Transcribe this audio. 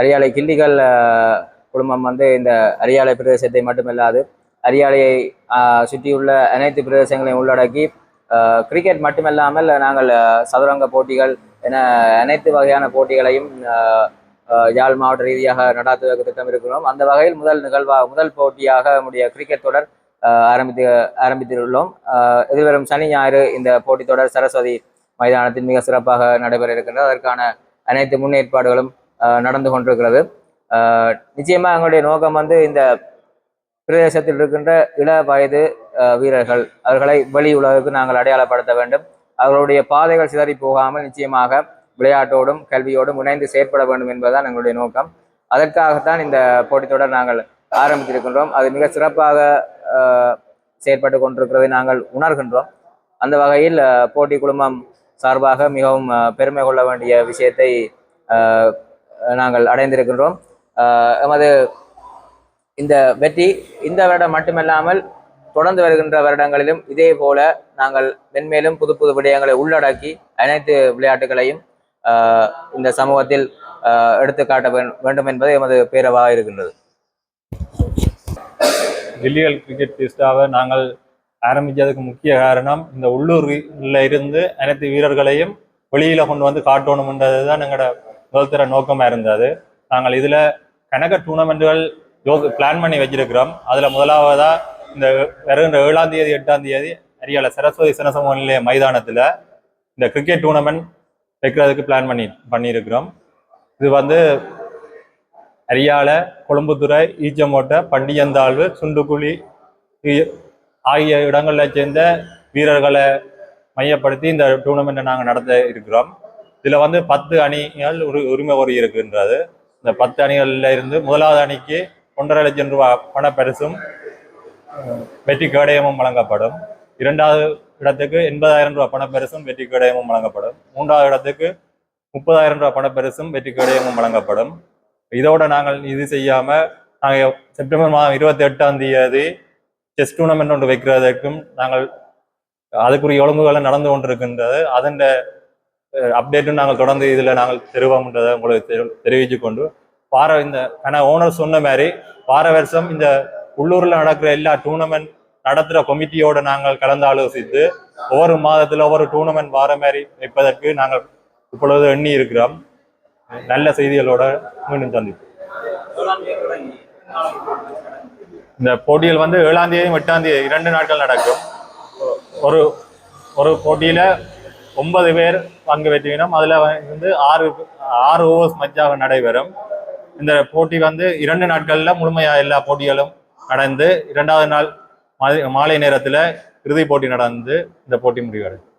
அரியாலை கிண்டிகள் குடும்பம் குழுமம் வந்து இந்த அரியாலை பிரதேசத்தை மட்டுமல்லாது அரியாலையை சுற்றியுள்ள அனைத்து பிரதேசங்களையும் உள்ளடக்கி கிரிக்கெட் மட்டுமல்லாமல் நாங்கள் சதுரங்க போட்டிகள் என அனைத்து வகையான போட்டிகளையும் யாழ் மாவட்ட ரீதியாக நடாத்துவதற்கு திட்டம் இருக்கிறோம் அந்த வகையில் முதல் நிகழ்வாக முதல் போட்டியாக நம்முடைய கிரிக்கெட் தொடர் ஆரம்பித்து ஆரம்பித்துள்ளோம் எதிர்வரும் சனி ஞாயிறு இந்த போட்டித் தொடர் சரஸ்வதி மைதானத்தில் மிக சிறப்பாக நடைபெற இருக்கின்றது. அதற்கான அனைத்து முன்னேற்பாடுகளும் நடந்து கொண்டிருக்கிறது. நிச்சயமாக எங்களுடைய நோக்கம் வந்து இந்த பிரதேசத்தில் இருக்கின்ற இள வயது வீரர்கள் அவர்களை வெளி உலகுக்கு நாங்கள் அடையாளப்படுத்த வேண்டும். அவர்களுடைய பாதைகள் சிதறி போகாமல் நிச்சயமாக விளையாட்டோடும் கல்வியோடும் இணைந்து செயற்பட வேண்டும் என்பதுதான் எங்களுடைய நோக்கம். அதற்காகத்தான் இந்த போட்டித்தொடர் நாங்கள் ஆரம்பித்திருக்கின்றோம். அது மிக சிறப்பாக செயற்பட்டு கொண்டிருக்கிறதை நாங்கள் உணர்கின்றோம். அந்த வகையில் போட்டி குழுமம் சார்பாக மிகவும் பெருமை கொள்ள வேண்டிய விஷயத்தை நாங்கள் அடைந்திருக்கின்றோம். எமது இந்த வெற்றி இந்த வருடம் மட்டுமல்லாமல் தொடர்ந்து வருகின்ற வருடங்களிலும் இதே போல நாங்கள் மென்மேலும் புது புது விடயங்களை உள்ளடக்கி அனைத்து விளையாட்டுகளையும் ஆஹ், இந்த சமூகத்தில் ஆஹ், எடுத்துக்காட்ட வேண்டும் என்பது எமது பேரவாக இருக்கின்றது. கில்லிகள் கிரிக்கெட் டெஸ்டாக நாங்கள் ஆரம்பித்ததுக்கு முக்கிய காரணம் இந்த உள்ளூரில் இருந்து அனைத்து வீரர்களையும் வெளியில் கொண்டு வந்து காட்டணும்ன்றது தான் எங்களோட முதல் தர நோக்கமா இருந்தது. நாங்கள் இதுல கணக்க டூர்னமெண்ட்டுகள் பிளான் பண்ணி வச்சிருக்கிறோம். அதுல முதலாவதா இந்த வருகின்ற ஏழாம் தேதி எட்டாம் தேதி அரியால சரஸ்வதி சினசம நிலைய மைதானத்துல இந்த கிரிக்கெட் டூர்னமெண்ட் வைக்கிறதுக்கு பிளான் பண்ணி பண்ணியிருக்கிறோம். இது வந்து அரியால கொழும்புத்துறை ஈச்சமோட்டை பண்டியந்தாழ்வு சுண்டுக்குழி ஆகிய இடங்களில் சேர்ந்த வீரர்களை மையப்படுத்தி இந்த டூர்னமெண்ட்டை நாங்கள் நடத்த இருக்கிறோம். இதில் வந்து பத்து அணிகள் ஒரு உரிமை கோரி இருக்கின்றது. இந்த பத்து அணிகளில் இருந்து முதலாவது அணிக்கு ஒன்றரை லட்சம் ரூபாய் பணப்பரிசும் அஹ், வெற்றி கேடயமும் வழங்கப்படும். இரண்டாவது இடத்துக்கு எண்பதாயிரம் ரூபாய் பணப்பரிசும் வெற்றி கேடயமும் வழங்கப்படும். மூன்றாவது இடத்துக்கு முப்பதாயிரம் ரூபாய் பணப்பரிசும் வெற்றி கேடயமும் வழங்கப்படும். இதோட நாங்கள் இது செய்யாம நாங்கள் செப்டம்பர் மாதம் இருபத்தி எட்டாம் தேதி செஸ் டூர்னமெண்ட் ஒன்று வைக்கிறதற்கும் நாங்கள் அதுக்குரிய ஒழுங்குகளை நடந்து கொண்டிருக்கின்றது. அதன் அப்டேட்டும் நாங்கள் தொடர்ந்து இதில் நாங்கள் தெரிவோம்ன்றதை உங்களுக்கு தெரி- தெரிவித்து கொண்டு பார இந்த ஆனால் ஓனர் சொன்ன மாதிரி பார வருஷம் இந்த உள்ளூரில் நடக்கிற எல்லா டூர்னமெண்ட் நடத்துகிற கமிட்டியோட நாங்கள் கலந்து ஆலோசித்து ஒவ்வொரு மாதத்தில் ஒவ்வொரு டூர்னமெண்ட் வார மாதிரி வைப்பதற்கு நாங்கள் இப்பொழுது எண்ணி இருக்கிறோம். நல்ல செய்திகளோட மீண்டும் சந்திப்போம். இந்த போட்டியில் வந்து ஏழாம் தேதி எட்டாம் தேதி இரண்டு நாட்கள் நடக்கும். ஒரு ஒரு போட்டியில் ஒன்பது பேர் பங்கு பெற்றினோம் அதில் வந்து ஆறு ஆறு ஓவர்ஸ் மச்சாக நடைபெறும். இந்த போட்டி வந்து இரண்டு நாட்களில் முழுமையாக எல்லா போட்டிகளும் நடந்து இரண்டாவது நாள் மாலை- மாலை இறுதிப் போட்டி நடந்து இந்த போட்டி முடிவடையும்.